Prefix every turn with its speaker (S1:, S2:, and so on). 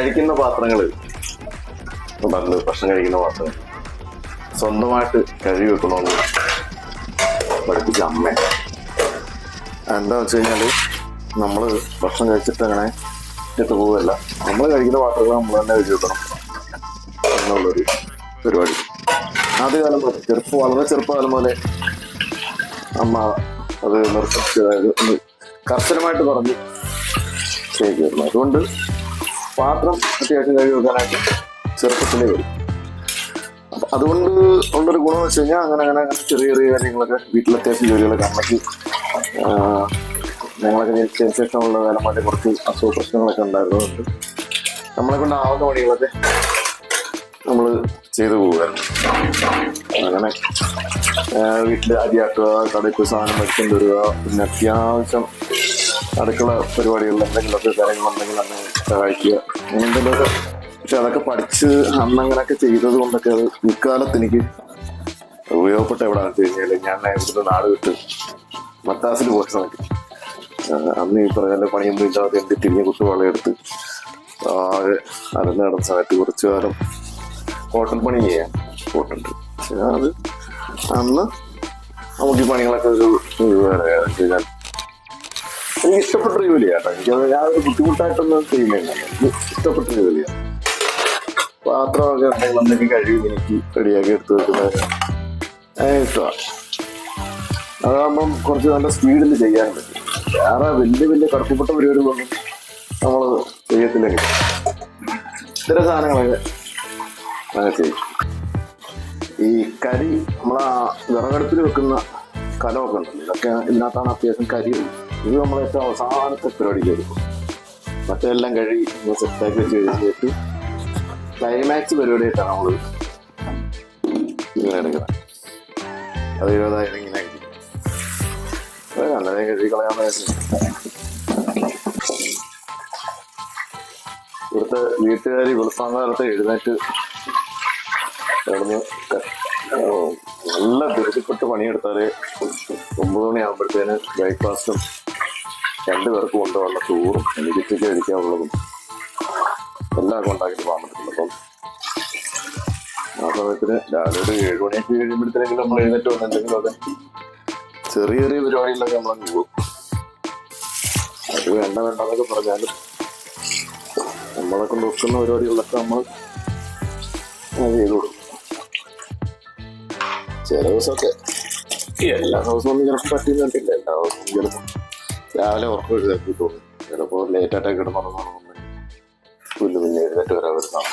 S1: കഴിക്കുന്ന പാത്രങ്ങൾ പറഞ്ഞു ഭക്ഷണം കഴിക്കുന്ന പാത്രങ്ങൾ സ്വന്തമായിട്ട് കഴുകി വെക്കണമെന്ന് പഠിപ്പിച്ച അമ്മ. എന്താ വെച്ച് കഴിഞ്ഞാൽ നമ്മൾ ഭക്ഷണം കഴിച്ചിട്ട് അങ്ങനെ ഇട്ട് പോവുകയല്ല നമ്മൾ കഴിക്കുന്ന പാത്രങ്ങൾ നമ്മൾ തന്നെ കഴുകി വെക്കണം എന്നുള്ളൊരു പരിപാടി. ആദ്യകാലം മുതൽ ചെറുപ്പം വളരെ ചെറുപ്പകാലം മുതലേ അമ്മ അത് നിർത്തി കർശനമായിട്ട് പറഞ്ഞ് ചെയ്തിരുന്നു അതുകൊണ്ട് പാത്രം അത്യാവശ്യം കഴുകി വെക്കാനായിട്ട് ചെറുപ്പത്തിലേ വരും അതുകൊണ്ട് ഉള്ളൊരു ഗുണം വെച്ച് കഴിഞ്ഞാൽ അങ്ങനെ അങ്ങനെ അങ്ങനെ ചെറിയ ചെറിയ കാര്യങ്ങളൊക്കെ വീട്ടിലത്യാവശ്യം ജോലികളൊക്കെ അമ്മയ്ക്ക് ഞങ്ങളൊക്കെ ജനിച്ചതിന് ശേഷമുള്ള കാലം മറ്റേ കുറച്ച് അസുഖ പ്രശ്നങ്ങളൊക്കെ ഉണ്ടായിരുന്നതുകൊണ്ട് നമ്മളെ കൊണ്ട് ആവുന്ന പണികളൊക്കെ നമ്മൾ ചെയ്തു പോകുമായിരുന്നു അങ്ങനെ വീട്ടിൽ അരിയാക്കുക കടയിൽ പോയി സാധനം മേടിച്ചുകൊണ്ട് വരിക പിന്നെ അത്യാവശ്യം അടുക്കള പരിപാടികളിൽ എന്തെങ്കിലുമൊക്കെ കാര്യങ്ങളുണ്ടെങ്കിൽ അന്ന് സഹായിക്കുക. എന്തെങ്കിലുമൊക്കെ പക്ഷെ അതൊക്കെ പഠിച്ച് അന്ന് അങ്ങനെയൊക്കെ ചെയ്തത് കൊണ്ടൊക്കെ അത് ഇക്കാലത്ത് എനിക്ക് ഉപയോഗപ്പെട്ട എവിടെ വെച്ച് കഴിഞ്ഞാൽ ഞാൻ ഇവിടുത്തെ നാട് വിട്ട് മദ്രാസിൽ പോയ സമയത്ത് അന്ന് ഈ പറഞ്ഞ പണിയൊന്നും ഇല്ലാതെ എന്റെ തിരിഞ്ഞ കുത്തുവാള എടുത്ത് ആകെ അരന്ന് നടന്ന സമയത്ത് കുറച്ചു കാലം ഹോട്ടൽ പണി ചെയ്യാൻ പോയിട്ടുണ്ട്. അത് അന്ന് നമുക്ക് ഈ പണികളൊക്കെ ഒരു എനിക്ക് ഇഷ്ടപ്പെട്ട ജോലിയാണ് കേട്ടോ എനിക്കത് ഞാൻ ബുദ്ധിമുട്ടായിട്ടൊന്നും ചെയ്യുന്നില്ല. എനിക്ക് ഇഷ്ടപ്പെട്ട ജോലിയാണ് പാത്രമൊക്കെ ഉണ്ടെങ്കിൽ എന്തെങ്കിലും കഴിവ് എനിക്ക് റെഡിയാക്കി എടുത്തു വെക്കുന്നത് ഇഷ്ടമാണ്. അതാകുമ്പം കുറച്ച് നല്ല സ്പീഡിൽ ചെയ്യാൻ പറ്റും. വേറെ വലിയ വലിയ കടുപ്പപ്പെട്ട പരിപാടികളൊന്നും നമ്മൾ ചെയ്യത്തില്ലെങ്കിൽ ഇത്തരം സാധനങ്ങളൊക്കെ അങ്ങനെ ചെയ്യും. ഈ കരി നമ്മളാ വിറകടുപ്പിൽ വെക്കുന്ന കലമൊക്കെ ഉണ്ടല്ലോ. ഇതൊക്കെ ഇതിനകത്താണ് അത്യാവശ്യം കരി. ഇത് നമ്മൾ ഏറ്റവും അവസാനത്തെ പരിപാടി ചെയ്തു മറ്റെല്ലാം കഴുകി സെറ്റാക്കി വെച്ച്. കഴിഞ്ഞിട്ട് ക്ലൈമാക്സ് പരിപാടിയായിട്ടാണ് നമ്മൾ എടുക്കുന്നത് അത് ഇരുപതായിരം ഇങ്ങനെ നല്ലതേ കഴുകി കളയാൻ ഇവിടുത്തെ വീട്ടുകാർ വെളുപ്പാങ്കാലത്ത് എഴുന്നേറ്റ് നല്ല ധൃതിപ്പെട്ട് പണിയെടുത്താൽ ഒമ്പത് മണിയാകുമ്പോഴത്തേന് ബ്രേക്ക്ഫാസ്റ്റും രണ്ടു പേർക്ക് കൊണ്ടുപോകാനുള്ള ചോറും എനിക്ക് ഉച്ചയ്ക്ക് കഴിക്കാനുള്ളതും എല്ലാം ഉണ്ടാക്കിയിട്ട് പോകാൻ പറ്റുള്ളൂ അപ്പം ആ സമയത്തിന് രാവിലെ ഒരു ഏഴ് മണിയൊക്കെ കഴിയുമ്പോഴത്തേക്കും നമ്മൾ എഴുന്നേറ്റ് വന്നിട്ടുണ്ടെങ്കിൽ അതെ ചെറിയ ചെറിയ പരിപാടികളിലൊക്കെ നമ്മളങ്ങ് പോകും. അത് വേണ്ട വേണ്ടെന്നൊക്കെ പറഞ്ഞാലും നമ്മളെ കൊണ്ട് വെക്കുന്ന പരിപാടികളിലൊക്കെ നമ്മൾ ചെയ്തു കൊടുക്കും. ചില ദിവസമൊക്കെ എല്ലാ ദിവസവും ഒന്നും ചിലപ്പോൾ പറ്റിയെന്ന് കണ്ടില്ല എല്ലാ ദിവസവും ചിലപ്പോൾ രാവിലെ ഉറക്കം തോന്നി ചിലപ്പോൾ ലേറ്റായിട്ടൊക്കെ കിടന്നുറങ്ങണമെന്നുണ്ടെങ്കിൽ പുല്ല് പിന്നെ എഴുന്നേറ്റ് വരാൻ വരുന്നതാണ്.